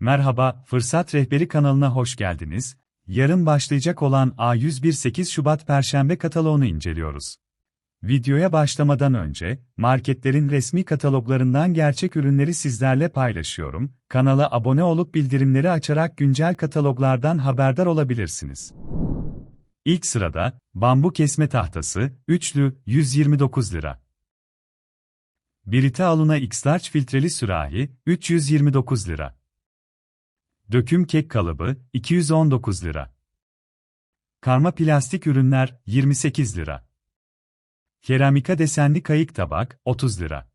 Merhaba, Fırsat Rehberi kanalına hoş geldiniz. Yarın başlayacak olan A101 8 Şubat Perşembe kataloğunu inceliyoruz. Videoya başlamadan önce, marketlerin resmi kataloglarından gerçek ürünleri sizlerle paylaşıyorum. Kanala abone olup bildirimleri açarak güncel kataloglardan haberdar olabilirsiniz. İlk sırada, bambu kesme tahtası, üçlü, 129 lira. Birite Aluna X-Large filtreli sürahi, 329 lira. Döküm kek kalıbı, 219 lira. Karma plastik ürünler, 28 lira. Keramika desenli kayık tabak, 30 lira.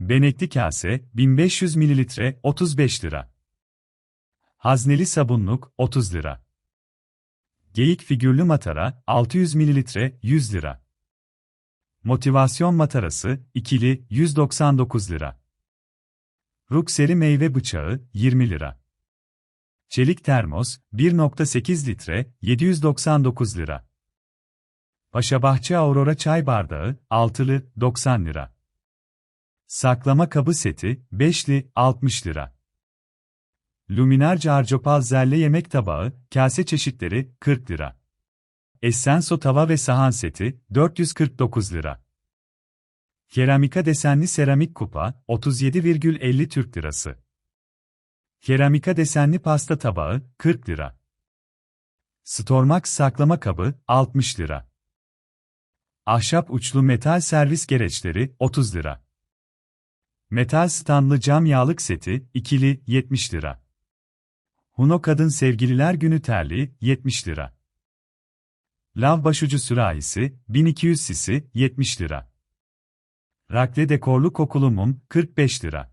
Benekli kase, 1500 ml, 35 lira. Hazneli sabunluk, 30 lira. Geyik figürlü matara, 600 ml, 100 lira. Motivasyon matarası, ikili, 199 lira. Rukseri meyve bıçağı, 20 lira. Çelik termos, 1.8 litre, 799 lira. Paşabahçe Aurora çay bardağı, altılı, 90 lira. Saklama kabı seti, beşli, 60 lira. Luminar Carcopal zelle yemek tabağı, kase çeşitleri, 40 lira. Essenso tava ve sahan seti, 449 lira. Keramika desenli seramik kupa, 37,50 Türk lirası. Keramika desenli pasta tabağı, 40 lira. Stormax saklama kabı, 60 lira. Ahşap uçlu metal servis gereçleri, 30 lira. Metal standlı cam yağlık seti, ikili, 70 lira. Huno Kadın Sevgililer Günü terliği, 70 lira. Lav başucu sürahisi, 1200 sisi, 70 lira. Rakle dekorlu kokulu mum, 45 lira.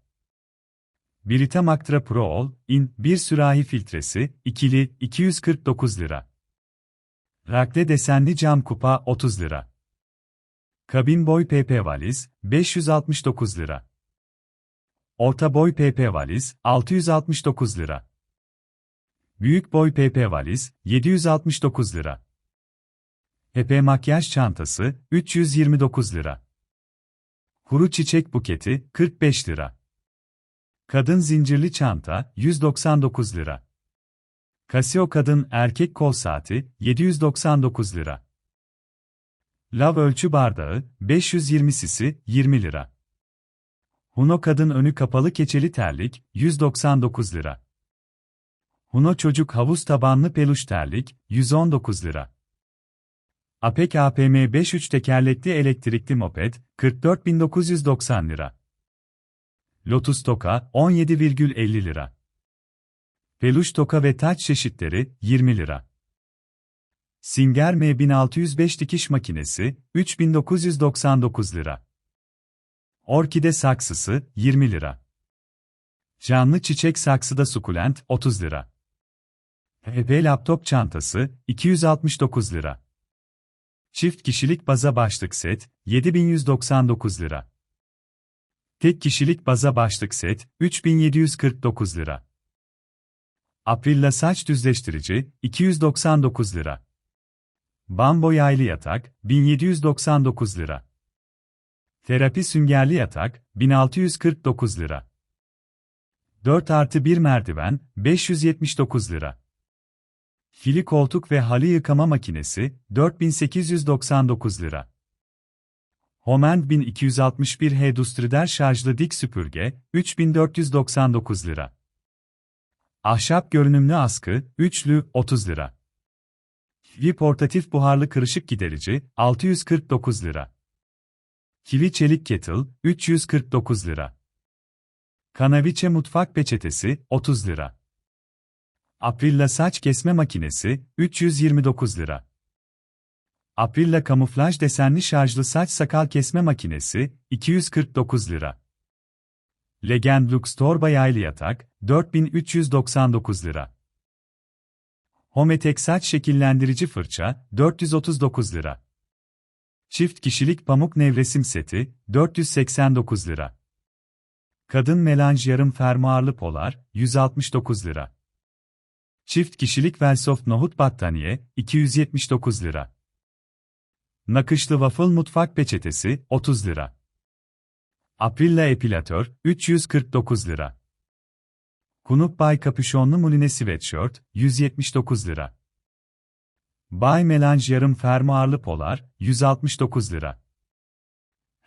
Brita Maktra Pro All, in, bir sürahi filtresi, ikili, 249 lira. Rakle desenli cam kupa, 30 lira. Kabin boy PP valiz, 569 lira. Orta boy PP valiz, 669 lira. Büyük boy PP valiz, 769 lira. PP makyaj çantası, 329 lira. Kuru çiçek buketi, 45 lira. Kadın zincirli çanta, 199 lira. Casio kadın erkek kol saati, 799 lira. Lav ölçü bardağı, 520 sisi, 20 lira. Huno kadın önü kapalı keçeli terlik, 199 lira. Huno çocuk havuz tabanlı peluş terlik, 119 lira. Apek APM 5.3 tekerlekli elektrikli moped, 44.990 lira. Lotus Toka, 17,50 lira. Peluş toka ve taç çeşitleri, 20 lira. Singer M1605 dikiş makinesi, 3999 lira. Orkide saksısı, 20 lira. Canlı çiçek saksıda sukulent, 30 lira. HP laptop çantası, 269 lira. Çift kişilik baza başlık set, 7199 lira. Tek kişilik baza başlık set, 3749 lira. Aprilla saç düzleştirici, 299 lira. Bambo yaylı yatak, 1799 lira. Terapi süngerli yatak, 1649 lira. 4 artı 1 merdiven, 579 lira. Fili koltuk ve halı yıkama makinesi, 4899 lira. Homend 1261H Dustrider şarjlı dik süpürge, 3499 lira. Ahşap görünümlü askı, üçlü, 30 lira. Kivi portatif buharlı kırışık giderici, 649 lira. Kivi çelik kettle, 349 lira. Kanaviçe mutfak peçetesi, 30 lira. Aprilla saç kesme makinesi, 329 lira. Aprilla kamuflaj desenli şarjlı saç sakal kesme makinesi, 249 lira. Legend Lux torba yaylı yatak, 4399 lira. Hometek saç şekillendirici fırça, 439 lira. Çift kişilik pamuk nevresim seti, 489 lira. Kadın melanj yarım fermuarlı polar, 169 lira. Çift kişilik Velsoft nohut battaniye, 279 lira. Nakışlı waffle mutfak peçetesi, 30 lira. Aprilla epilatör, 349 lira. Kunup Bay Kapüşonlu Muline Sweatshirt, 179 lira. Bay Melange yarım fermuarlı polar, 169 lira.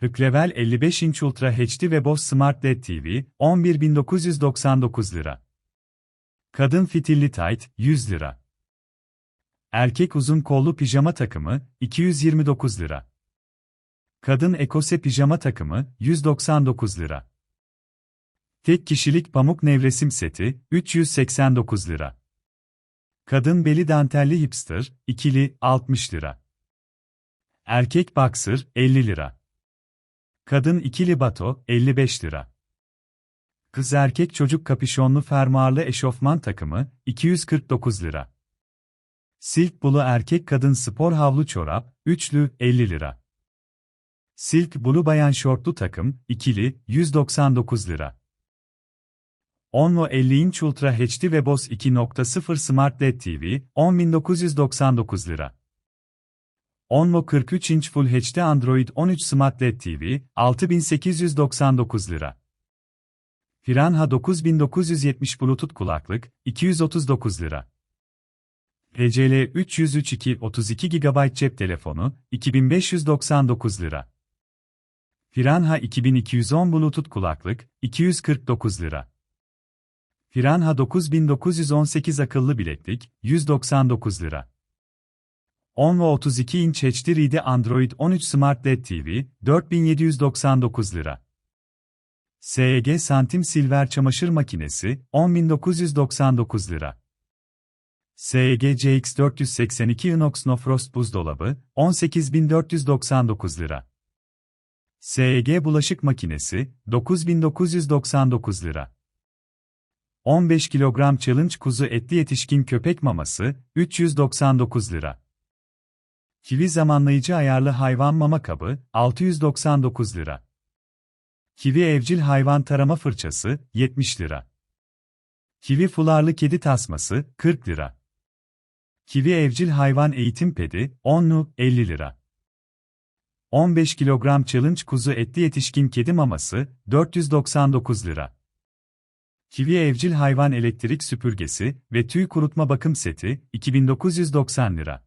Hüklevel 55 inç Ultra HD ve Boss Smart LED TV, 11.999 lira. Kadın fitilli tight, 100 lira. Erkek uzun kollu pijama takımı, 229 lira. Kadın ekose pijama takımı, 199 lira. Tek kişilik pamuk nevresim seti, 389 lira. Kadın beli dantelli hipster, ikili, 60 lira. Erkek boxer, 50 lira. Kadın ikili bato, 55 lira. Kız erkek çocuk kapüşonlu fermuarlı eşofman takımı, 249 lira. Silk bulu erkek kadın spor havlu çorap, üçlü, 50 lira. Silk bulu bayan şortlu takım, ikili, 199 lira. Onvo 50 inç Ultra HD ve Boss 2.0 Smart LED TV, 10.999 lira. Onvo 43 inç Full HD Android 13 Smart LED TV, 6.899 lira. Piranha 9970 Bluetooth kulaklık, 239 lira. PCL 303 2 32 GB cep telefonu, 2599 lira. Piranha 2210 Bluetooth kulaklık, 249 lira. Piranha 9918 akıllı bileklik, 199 lira. 10 ve 32 inç HD RD Android 13 Smart LED TV, 4799 lira. SEG Santim Silver Çamaşır Makinesi, 10.999 lira. SEG CX482 Inox No Frost Buzdolabı, 18.499 lira. SEG Bulaşık Makinesi, 9.999 lira. 15 kilogram challenge kuzu etli yetişkin köpek maması, 399 lira. Kivi zamanlayıcı ayarlı hayvan mama kabı, 699 lira. Kivi evcil hayvan tarama fırçası, 70 lira. Kivi fularlı kedi tasması, 40 lira. Kivi evcil hayvan eğitim pedi, 10'lu, 50 lira. 15 kilogram challenge kuzu etli yetişkin kedi maması, 499 lira. Kivi evcil hayvan elektrik süpürgesi ve tüy kurutma bakım seti, 2990 lira.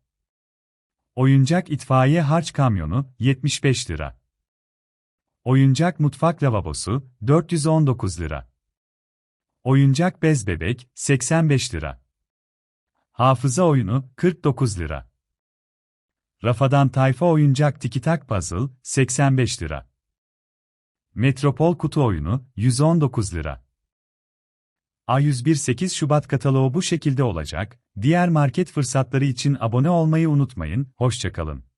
Oyuncak itfaiye harç kamyonu, 75 lira. Oyuncak mutfak lavabosu, 419 lira. Oyuncak bez bebek, 85 lira. Hafıza oyunu, 49 lira. Rafadan tayfa oyuncak tikitak puzzle, 85 lira. Metropol kutu oyunu, 119 lira. A101 8 Şubat kataloğu bu şekilde olacak. Diğer market fırsatları için abone olmayı unutmayın. Hoşçakalın.